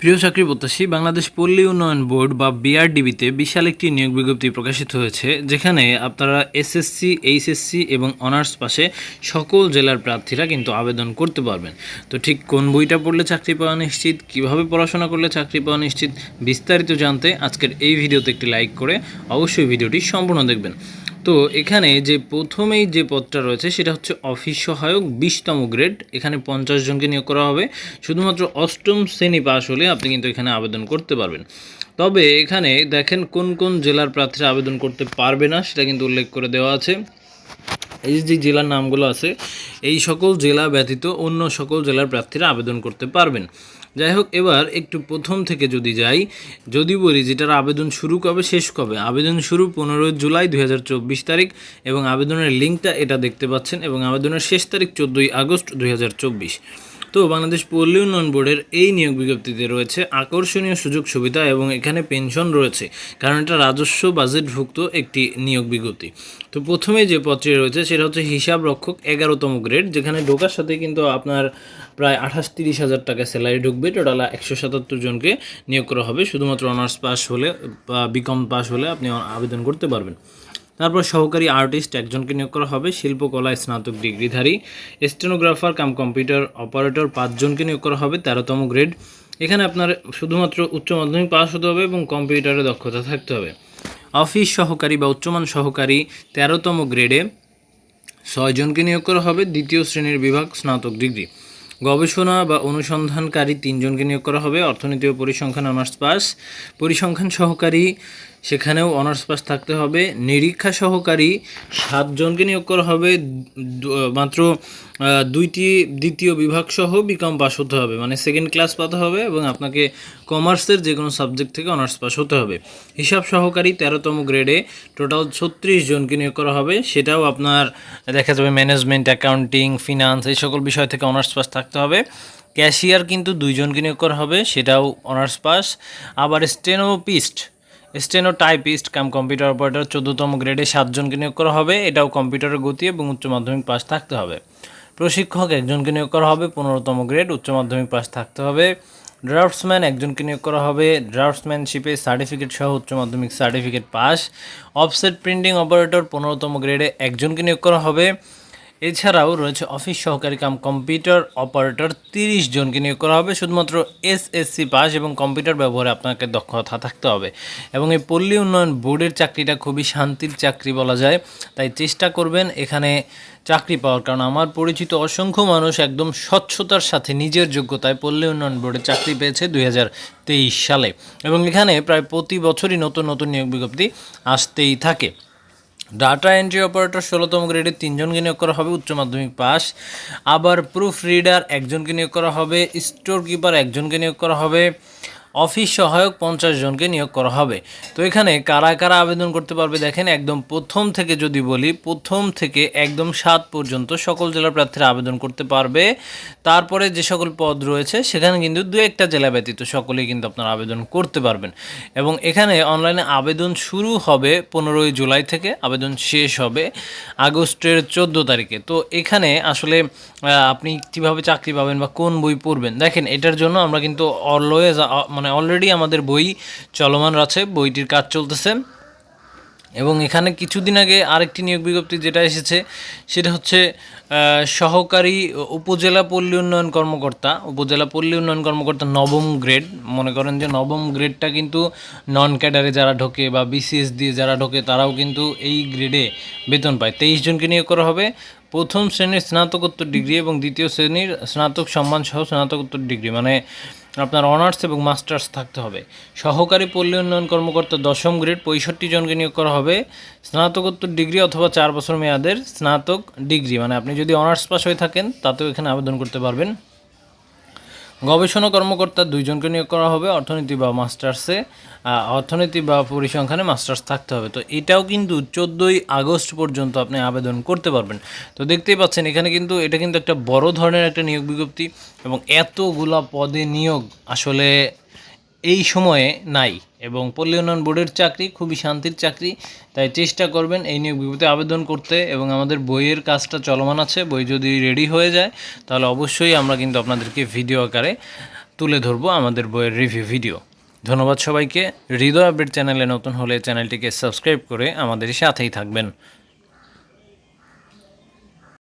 প্রিয় চাকরি প্রত্যাশী, বাংলাদেশ পল্লী উন্নয়ন বোর্ড বা বিআরডিবিতে বিশাল একটি নিয়োগ বিজ্ঞপ্তি প্রকাশিত হয়েছে, যেখানে আপনারা এসএসসি এইচএসসি এবং অনার্স পাশে সকল জেলার প্রার্থীরা কিন্তু আবেদন করতে পারবেন। তো ঠিক কোন বইটা পড়লে চাকরি পাওয়া নিশ্চিত, কীভাবে পড়াশোনা করলে চাকরি পাওয়া নিশ্চিত, বিস্তারিত জানতে আজকের এই ভিডিওতে একটি লাইক করে অবশ্যই ভিডিওটি সম্পূর্ণ দেখবেন। তো এখানে যে প্রথমেই যে পদটা রয়েছে সেটা হচ্ছে অফিস সহায়ক বিশতম গ্রেড। এখানে পঞ্চাশ জনকে নিয়োগ করা হবে। শুধুমাত্র অষ্টম শ্রেণি পাস হলে আপনি কিন্তু এখানে আবেদন করতে পারবেন। তবে এখানে দেখেন কোন কোন জেলার প্রার্থীরা আবেদন করতে পারবে না সেটা কিন্তু উল্লেখ করে দেওয়া আছে। এই যে জেলার নামগুলো আছে, এই সকল জেলা ব্যতীত অন্য সকল জেলার প্রার্থীরা আবেদন করতে পারবেন। যাই হোক এবার একটু প্রথম থেকে যদি যাই, যদি বলি যেটার আবেদন শুরু কবে, শেষ কবে? আবেদন শুরু পনেরোই জুলাই দুই হাজার চব্বিশ তারিখ এবং আবেদনের লিঙ্কটা এটা দেখতে পাচ্ছেন এবং আবেদনের শেষ তারিখ চোদ্দোই আগস্ট দুই হাজার চব্বিশ। তো বাংলাদেশ পল্লী উন্নয়ন বোর্ডের এই নিয়োগ বিজ্ঞপ্তিতে রয়েছে আকর্ষণীয় সুযোগ সুবিধা এবং এখানে পেনশন রয়েছে, কারণ এটা রাজস্ব বাজেটভুক্ত একটি নিয়োগ বিজ্ঞপ্তি। তো প্রথমে যে পত্রে রয়েছে সেটা হচ্ছে হিসাব রক্ষক এগারোতম গ্রেড, যেখানে ঢোকার সাথে কিন্তু আপনার প্রায় আঠাশ তিরিশ হাজার টাকা স্যালারি ঢুকবে, টোটাল একশো সাতাত্তর জনকে নিয়োগ করা হবে। শুধুমাত্র অনার্স পাস হলে বা বিকম পাস হলে আপনি আবেদন করতে পারবেন। তারপর সহকারী আর্টিস্ট একজনকে নিয়োগ করা হবে, শিল্পকলায় স্নাতক ডিগ্রিধারী। স্টেনোগ্রাফার কাম কম্পিউটার অপারেটর পাঁচজনকে নিয়োগ করা হবে, তেরোতম গ্রেড। এখানে আপনার শুধুমাত্র উচ্চ মাধ্যমিক পাস হতে হবে এবং কম্পিউটারে দক্ষতা থাকতে হবে। অফিস সহকারী বা উচ্চমান সহকারী তেরোতম গ্রেডে ছয়জনকে নিয়োগ করা হবে, দ্বিতীয় শ্রেণির বিভাগ স্নাতক ডিগ্রি। গবেষণা বা অনুসন্ধানকারী তিনজনকে নিয়োগ করা হবে, অর্থনীতি ও পরিসংখ্যান অনার্স পাস। পরিসংখ্যান সহকারী সেখানেও অনার্স পাস থাকতে হবে। নিরীক্ষা সহকারী সাতজনকে নিয়োগ করা হবে। মাত্র দুইটি দ্বিতীয় বিভাগ সহ বিকম পাস হতে হবে। মানে সেকেন্ড ক্লাস পাতে হবে এবং আপনাকে কমার্সের যে কোনো সাবজেক্ট থেকে অনার্স পাস হতে হবে। হিসাব সহকারী তেরোতম গ্রেডে টোটাল ছত্রিশ জনকে নিয়োগ করা হবে। সেটাও আপনার দেখা যাবে ম্যানেজমেন্ট অ্যাকাউন্টিং ফিনান্স এই সকল বিষয় থেকে অনার্স পাস থাকতে হবে। ক্যাশিয়ার কিন্তু দুইজনকে নিয়োগ করা হবে। সেটাও অনার্স পাস। আবার স্টেনোপিস্ট steno typist cum computer operator চোদ্দতম গ্রেডে সাতজনকে নিয়োগ করা হবে। এটাও কম্পিউটারের গতি এবং উচ্চ মাধ্যমিক পাস থাকতে হবে। প্রশিক্ষক একজনকে নিয়োগ করা হবে, পনেরোতম গ্রেড, উচ্চ মাধ্যমিক পাস থাকতে হবে। ড্রাফটসম্যান একজনকে নিয়োগ করা হবে, ড্রাফটসম্যানশিপে সার্টিফিকেট সহ উচ্চ মাধ্যমিক certificate pass offset printing operator পনেরোতম গ্রেডে একজনকে নিয়োগ করা হবে। এছাড়াও রয়েছে অফিস সহকারী কাম কম্পিউটার অপারেটর তিরিশ জনকে নিয়োগ করা হবে, শুধুমাত্র এসএসসি পাস এবং কম্পিউটার ব্যবহারে আপনাকে দক্ষতা থাকতে হবে। এবং এই পল্লী উন্নয়ন বোর্ডের চাকরিটা খুবই শান্তির চাকরি বলা যায়, তাই চেষ্টা করবেন এখানে চাকরি পাওয়ার। কারণ আমার পরিচিত অসংখ্য মানুষ একদম স্বচ্ছতার সাথে নিজের যোগ্যতায় পল্লী উন্নয়ন বোর্ডে চাকরি পেয়েছে দুই হাজার তেইশ সালে। এবং এখানে প্রায় প্রতি বছরই নতুন নতুন নিয়োগ বিজ্ঞপ্তি আসতেই থাকে। ডাটা এন্ট্রি অপারেটর ষোলোতম গ্রেডে তিনজনকে নিয়োগ করা হবে, উচ্চ মাধ্যমিক পাস। আবার প্রুফ রিডার একজনকে নিয়োগ করা হবে স্টোর কিপার একজনকে নিয়োগ করা হবে। অফিস সহায়ক পঞ্চাশ জনকে নিয়োগ করা হবে। তো এখানে কারা কারা আবেদন করতে পারবে দেখেন, একদম প্রথম থেকে যদি বলি, প্রথম থেকে একদম সাত পর্যন্ত সকল জেলার প্রার্থীরা আবেদন করতে পারবে। তারপরে যে সকল পদ রয়েছে, সেখানে কিন্তু দু একটা জেলা ব্যতীত সকলেই কিন্তু আপনারা আবেদন করতে পারবেন। এবং এখানে অনলাইনে আবেদন শুরু হবে পনেরোই জুলাই থেকে, আবেদন শেষ হবে আগস্টের চোদ্দ তারিখে। তো এখানে আসলে আপনি কীভাবে চাকরি পাবেন বা কোন বই পড়বেন? দেখেন, এটার জন্য আমরা কিন্তু অলওয়েজ মানে অলরেডি আমাদের বই চলমান আছে, বইটির কাজ চলতেছে। এবং এখানে কিছুদিন আগে আরেকটি নিয়োগ বিজ্ঞপ্তি যেটা এসেছে, সেটা হচ্ছে সহকারী উপজেলা পল্লী উন্নয়ন কর্মকর্তা, উপজেলা পল্লী উন্নয়ন কর্মকর্তা নবম গ্রেড। মনে করেন যে নবম গ্রেডটা কিন্তু নন ক্যাডারে যারা ঢোকে বা বিসিএস দিয়ে যারা ঢোকে, তারাও কিন্তু এই গ্রেডে বেতন পায়। তেইশ জনকে নিয়োগ করা হবে। প্রথম শ্রেণির স্নাতকোত্তর ডিগ্রি এবং দ্বিতীয় শ্রেণির স্নাতক সম্মান সহ স্নাতকোত্তর ডিগ্রি। মানে আপনার অনার্স এবং মাস্টার্স থাকতে হবে। সহকারী পল্লী উন্নয়ন কর্মকর্তা দশম গ্রেড পঁয়ষট্টি জনকে নিয়োগ করা হবে। স্নাতকোত্তর ডিগ্রি অথবা চার বছর মেয়াদের স্নাতক ডিগ্রি মানে আপনি যদি অনার্স পাস হয়ে থাকেন, তাতেও এখানে আবেদন করতে পারবেন। গবেষণা কর্মকর্তা দুইজনকে নিয়োগ করা হবে, অর্থনীতি বা মাস্টার্সে। অর্থনীতি বা পরিসংখ্যানে মাস্টার্স থাকতে হবে। তো এটাও কিন্তু চোদ্দোই আগস্ট পর্যন্ত আপনি আবেদন করতে পারবেন। তো দেখতেই পাচ্ছেন, এখানে কিন্তু এটা কিন্তু একটা বড় ধরনের একটা নিয়োগ বিজ্ঞপ্তি এবং এতগুলা পদে নিয়োগ আসলে এই সময়ে নাই এবং পল্লী উন্নয়ন বোর্ডের চাকরি, খুবই শান্তির চাকরি, তাই চেষ্টা করবেন এই নিয়োগ বিজ্ঞপ্তি আবেদন করতে এবং আমাদের বইয়ের কাজটা চলমান আছে, বই যদি রেডি হয়ে যায়, তাহলে অবশ্যই আমরা কিন্তু আপনাদেরকে ভিডিও আকারে তুলে ধরবো আমাদের বইয়ের রিভিউ ভিডিও ধন্যবাদ সবাইকে। হৃদয় আপডেট চ্যানেলে নতুন হলে চ্যানেলটিকে সাবস্ক্রাইব করে আমাদের সাথেই থাকবেন।